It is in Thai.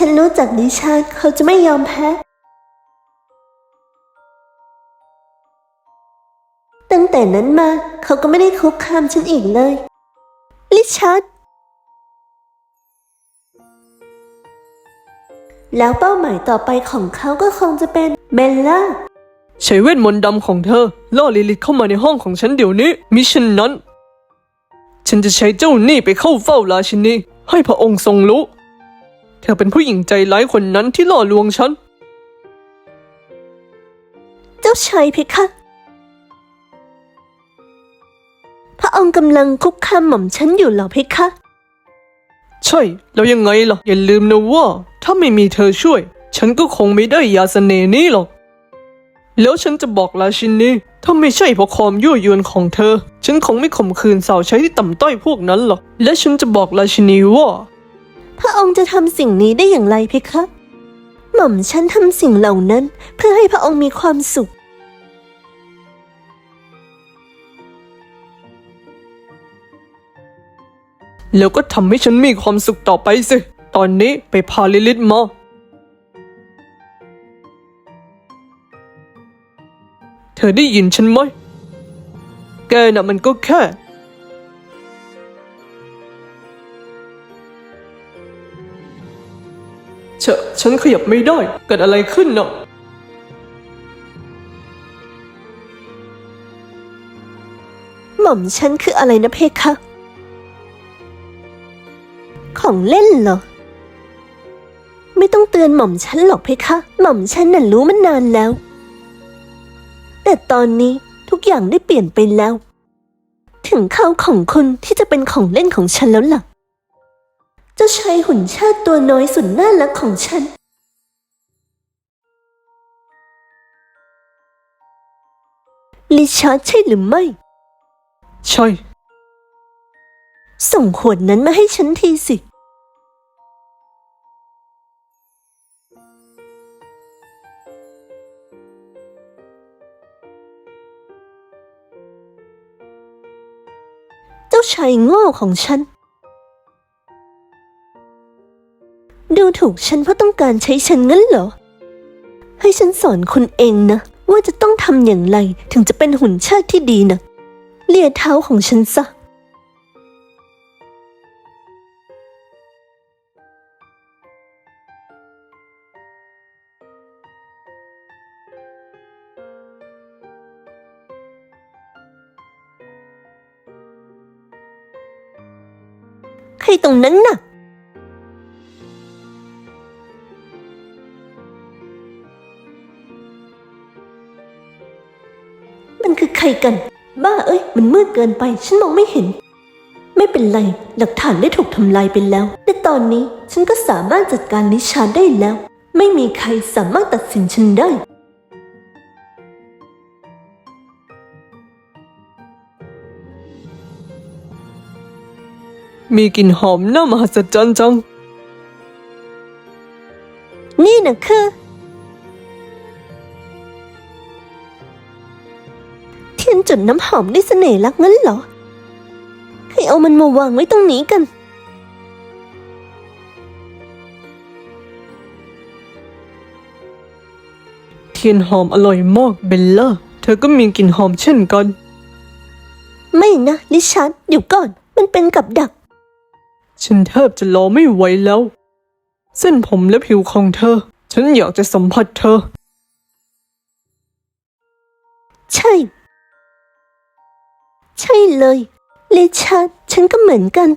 ฉันรู้จักลิชาร์เขาจะไม่ยอมแพ้ ตั้งแต่นั้นมาเขาก็ไม่ได้คุกคามฉันอีกเลย ลิชาร์ดแล้วเป้าหมายต่อไปของเขาก็คงจะเป็นเบลล่าใช้เวทมนต์ดำของเธอ ล่อลิลิตเข้ามาในห้องของฉันเดี๋ยวนี้ มิฉะนั้น ฉันจะใช้เจ้าหนี้ไปเข้าเฝ้าราชินี ให้พระองค์ทรงรู้ เธอเป็นผู้หญิงใจร้ายคนนั้นที่ล่อลวงฉัน เจ้าชายเพคะ พระองค์กำลังคุกคามหม่อมฉันอยู่เหรอเพคะ ใช่ แล้วยังไงล่ะ อย่าลืมนะว่า ถ้าไม่มีเธอช่วย ฉันก็คงไม่ได้ยาเสน่ห์นี้หรอก แล้วฉันจะบอกราชินีถ้าไม่ใช่เพราะความยั่วยวนของเธอ ฉันคงไม่ข่มขืนสาวใช้ที่ต่ำต้อยพวกนั้นหรอก และฉันจะบอกราชินีว่า พระองค์จะทำสิ่งนี้ได้อย่างไรเพคะ หม่อมฉันทำสิ่งเหล่านั้นเพื่อให้พระองค์มีความสุข แล้วก็ทำให้ฉันมีความสุขต่อไปสิ ตอนนี้ไปพาลิลิตมา เธอได้ยินฉันไหม แกน่ะมันก็แค่ ฉะฉันขยับไม่ได้ เกิดอะไรขึ้นน่ะหม่อมฉันคืออะไรนะเพคะ ของเล่นเหรอ ไม่ต้องเตือนหม่อมฉันหรอกเพคะ หม่อมฉันน่ะรู้มันนานแล้ว แต่ตอนนี้ทุกอย่างได้เปลี่ยนไปแล้ว ถึงข้าวของคุณที่จะเป็นของเล่นของฉันแล้วล่ะ เจ้าชายหุ่นชาติตัวน้อยสุดน่ารักของฉัน ลิชาร์ดใช่หรือไม่ ใช่ ส่งขวดนั้นมาให้ฉันทีสิ เจ้าชายโง่ของฉัน ถูกฉันเพราะต้องการใช้ฉันงั้นเหรอ ให้ฉันสอนคุณเองนะ ว่าจะต้องทำอย่างไรถึงจะเป็นหุ่นเชาติที่ดีนะเลียเท้าของฉันซะใครตรงนั้นน่ะ มันคือใครกัน บ้าเอ้ย มันมืดเกินไป ฉันมองไม่เห็น ไม่เป็นไร หลักฐานได้ถูกทำลายไปแล้วในตอนนี้ฉันก็สามารถจัดการนิชาได้แล้ว ไม่มีใครสามารถตัดสินฉันได้ มีกลิ่นหอมน่ามหัศจรรย์จัง นี่นะคือ จุดน้ำหอมได้เสน่ห์ลักงั้นเหรอใครเอามันมาวางไว้ตรงนี้กัน เทียนหอมอร่อยมากเบลล่า เธอก็มีกลิ่นหอมเช่นกัน ไม่นะลิชาร์ดเดี๋ยวก่อน มันเป็นกับดัก ฉันแทบจะรอไม่ไหวแล้ว เส้นผมและผิวของเธอ ฉันอยากจะสัมผัสเธอ ใช่ใช่ เลย เลชาร์ดฉันก็เหมือนกัน